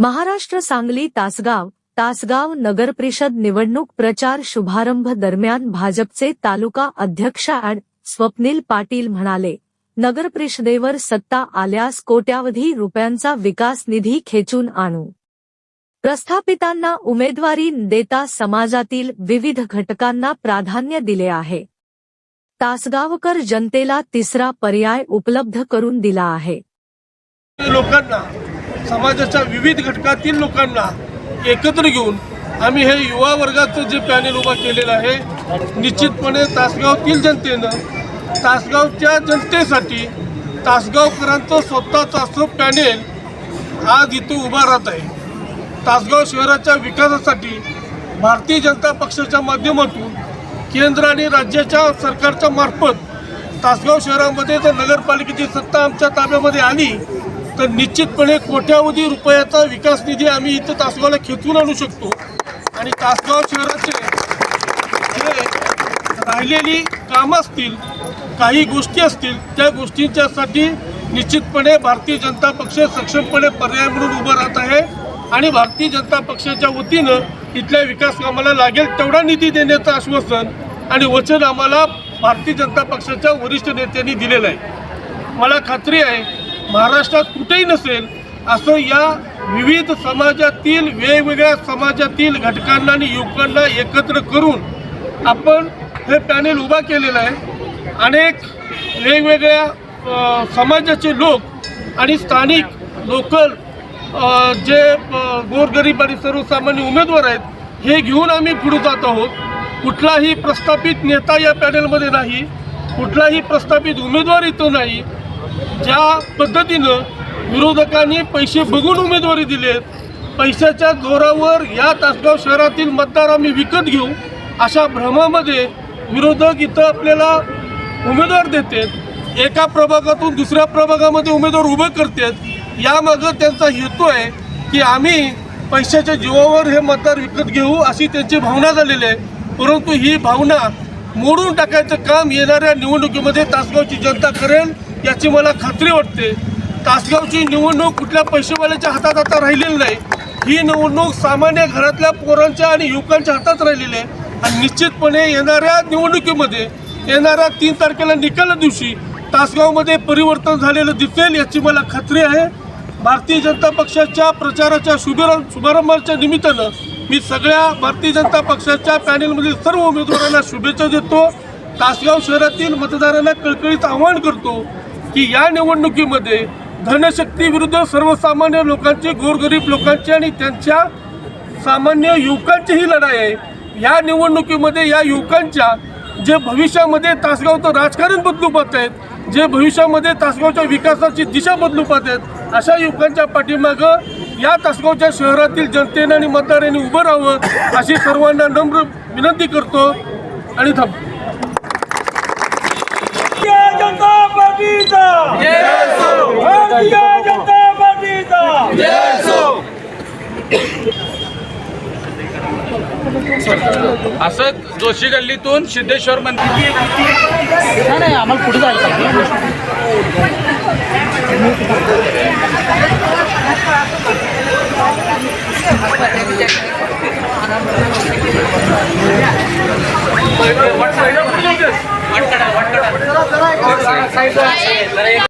महाराष्ट्र सांगली तासगाव तासगाव नगरपरिषद निवडणूक प्रचार शुभारंभ दरम्यान भाजपचे तालुका अध्यक्ष अँड स्वप्नील पाटील म्हणाले नगरपरिषदेवर सत्ता आल्यास कोट्यावधी रुपयांचा विकास निधी खेचून आणू. प्रस्थापितांना उमेदवारी देता समाजातील विविध घटकांना प्राधान्य दिले आहे. तासगावकर जनतेला तिसरा पर्याय उपलब्ध करून दिला आहे. लोकांना समाजाच्या विविध घटकातील लोकांना एकत्र घेऊन आम्ही हे युवा वर्गाचं जे पॅनेल उभा केलेलं आहे निश्चितपणे तासगावतील जनतेनं तासगावच्या जनतेसाठी तासगावकरांचं स्वतःचं असं पॅनेल आज इथं उभा राहत आहे. तासगाव शहराच्या विकासासाठी भारतीय जनता पक्षाच्या माध्यमातून केंद्र आणि राज्याच्या सरकारच्या मार्फत तासगाव शहरामध्ये जर नगरपालिकेची सत्ता आमच्या ताब्यामध्ये आली. तर निश्चितपणे कोट्यावधी रुपयाचा विकास निधी आम्ही इथं तासगावला खेचून आणू शकतो. आणि तासगाव शहराचे जे राहिलेली कामं असतील काही गोष्टी असतील त्या गोष्टींच्यासाठी निश्चितपणे भारतीय जनता पक्ष सक्षमपणे पर्याय म्हणून उभं राहत आहे. आणि भारतीय जनता पक्षाच्या वतीनं इथल्या विकास कामाला लागेल तेवढा निधी देण्याचं आश्वासन आणि वचन आम्हाला भारतीय जनता पक्षाच्या वरिष्ठ नेत्यांनी दिलेलं आहे. मला खात्री आहे महाराष्ट्रात कुठेही नसेल असं या विविध समाजातील वेगवेगळ्या समाजातील घटकांना आणि युवकांना एकत्र करून आपण हे पॅनेल उभा केलेलं आहे. अनेक वेगवेगळ्या समाजाचे लोक आणि स्थानिक लोकल जे गोरगरीब आणि सर्वसामान्य उमेदवार आहेत हे घेऊन आम्ही पुढे जात आहोत. कुठलाही प्रस्थापित नेता या पॅनेलमध्ये नाही. कुठलाही प्रस्थापित उमेदवार इथं नाही. ज्या पद्धतीनं विरोधकांनी पैसे बघून उमेदवारी दिलेत पैशाच्या जोरावर या तासगाव शहरातील मतदार आम्ही विकत घेऊ अशा भ्रमामध्ये विरोधक इथं आपल्याला उमेदवार देतात. एका प्रभागातून दुसऱ्या प्रभागामध्ये उमेदवार उभे करतात. यामागं त्यांचा हेतू आहे की आम्ही पैशाच्या जीवावर हे मतदार विकत घेऊ अशी त्यांची भावना झालेली आहे. परंतु ही भावना मोडून टाकायचं काम येणाऱ्या निवडणुकीमध्ये तासगावची जनता करेल. याची मला खात्री वाटते. तासगावची निवडणूक कुठल्या पैसेवाल्याच्या हातात आता राहिलेली नाही. ही निवडणूक सामान्य घरातल्या पोरांच्या आणि युवकांच्या हातात राहिलेली आहे. आणि निश्चितपणे येणाऱ्या निवडणुकीमध्ये येणाऱ्या तीन तारखेला निकाला दिवशी तासगावमध्ये परिवर्तन झालेलं दिसेल याची मला खात्री आहे. भारतीय जनता पक्षाच्या प्रचाराच्या शुभारंभ शुभारंभाच्या निमित्तानं मी सगळ्या भारतीय जनता पक्षाच्या पॅनेलमधील सर्व उमेदवारांना शुभेच्छा देतो. तासगाव शहरातील मतदारांना कळकळीत आवाहन करतो. की या निवडणुकीमध्ये धनशक्ती विरुद्ध सर्वसामान्य लोकांची गोरगरीब लोकांची आणि त्यांच्या सामान्य युवकांची ही लढाई आहे. या निवडणुकीमध्ये या युवकांच्या जे भविष्यामध्ये तासगावचं राजकारण बदलू पाहत आहेत जे भविष्यामध्ये तासगावच्या विकासाची दिशा बदलू पाहत आहेत अशा युवकांच्या पाठीमागं या तासगावच्या शहरातील जनतेने आणि मतदारांनी उभं राहावं अशी सर्वांना नम्र विनंती करतो आणि थांबतो भारतीय जनता पार्टीचा भारतीय जनता पार्टीचा असं जोशी गल्लीतून सिद्धेश्वर मंदिर. नाही नाही आम्हाला पुढे जायला पाहिजे Orang saya.